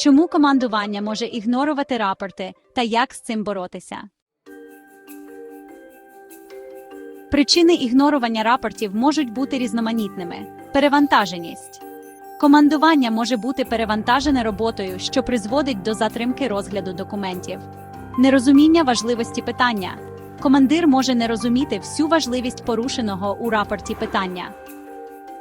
Чому командування може ігнорувати рапорти та як з цим боротися? Причини ігнорування рапортів можуть бути різноманітними. Перевантаженість. Командування може бути перевантажене роботою, що призводить до затримки розгляду документів. Нерозуміння важливості питання. Командир може не розуміти всю важливість порушеного у рапорті питання.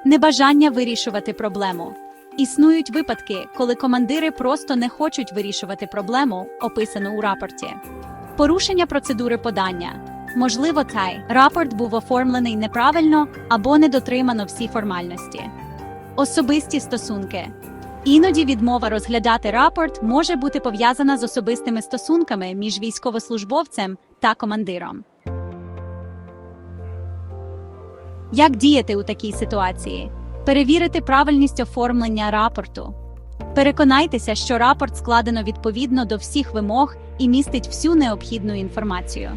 Небажання вирішувати проблему. Існують випадки, коли командири просто не хочуть вирішувати проблему, описану у рапорті. Порушення процедури подання. Можливо, цей рапорт був оформлений неправильно або не дотримано всі формальності. Особисті стосунки. Іноді відмова розглядати рапорт може бути пов'язана з особистими стосунками між військовослужбовцем та командиром. Як діяти у такій ситуації? Перевірити правильність оформлення рапорту. Переконайтеся, що рапорт складено відповідно до всіх вимог і містить всю необхідну інформацію.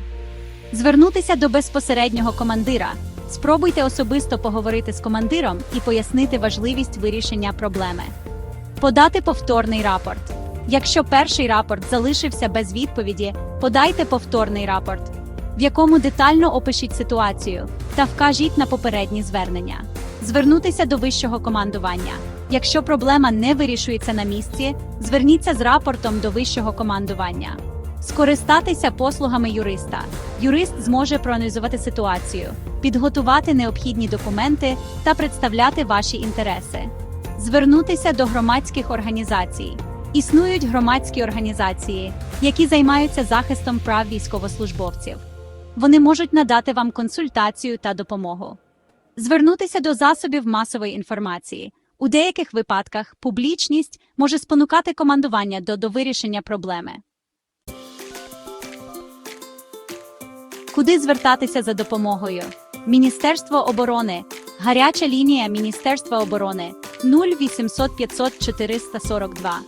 Звернутися до безпосереднього командира. Спробуйте особисто поговорити з командиром і пояснити важливість вирішення проблеми. Подати повторний рапорт. Якщо перший рапорт залишився без відповіді, подайте повторний рапорт, в якому детально опишіть ситуацію та вкажіть на попередні звернення. Звернутися до вищого командування. Якщо проблема не вирішується на місці, зверніться з рапортом до вищого командування. Скористатися послугами юриста. Юрист зможе проаналізувати ситуацію, підготувати необхідні документи та представляти ваші інтереси. Звернутися до громадських організацій. Існують громадські організації, які займаються захистом прав військовослужбовців. Вони можуть надати вам консультацію та допомогу. Звернутися до засобів масової інформації. У деяких випадках публічність може спонукати командування до, до вирішення проблеми. Куди звертатися за допомогою? Міністерство оборони. Гаряча лінія Міністерства оборони 0800 500 442.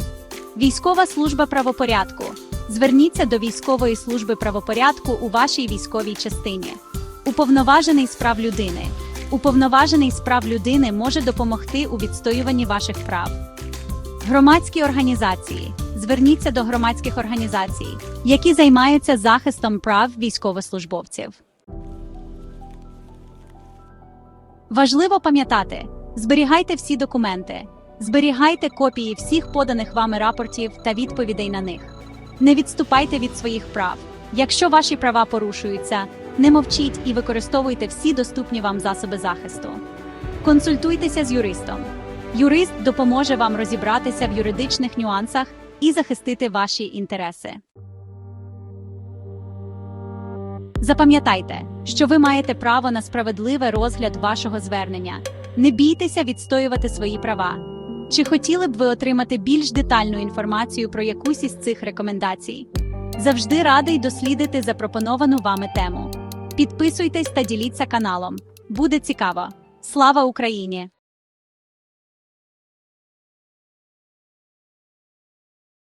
Військова служба правопорядку. Зверніться до військової служби правопорядку у вашій військовій частині. Уповноважений з прав людини. Уповноважений з прав людини може допомогти у відстоюванні ваших прав. Громадські організації. Зверніться до громадських організацій, які займаються захистом прав військовослужбовців. Важливо пам'ятати: зберігайте всі документи, зберігайте копії всіх поданих вами рапортів та відповідей на них. Не відступайте від своїх прав. Якщо ваші права порушуються, не мовчіть і використовуйте всі доступні вам засоби захисту. Консультуйтеся з юристом. Юрист допоможе вам розібратися в юридичних нюансах і захистити ваші інтереси. Запам'ятайте, що ви маєте право на справедливий розгляд вашого звернення. Не бійтеся відстоювати свої права. Чи хотіли б ви отримати більш детальну інформацію про якусь із цих рекомендацій? Завжди радий дослідити запропоновану вами тему. Підписуйтесь та діліться каналом. Буде цікаво. Слава Україні!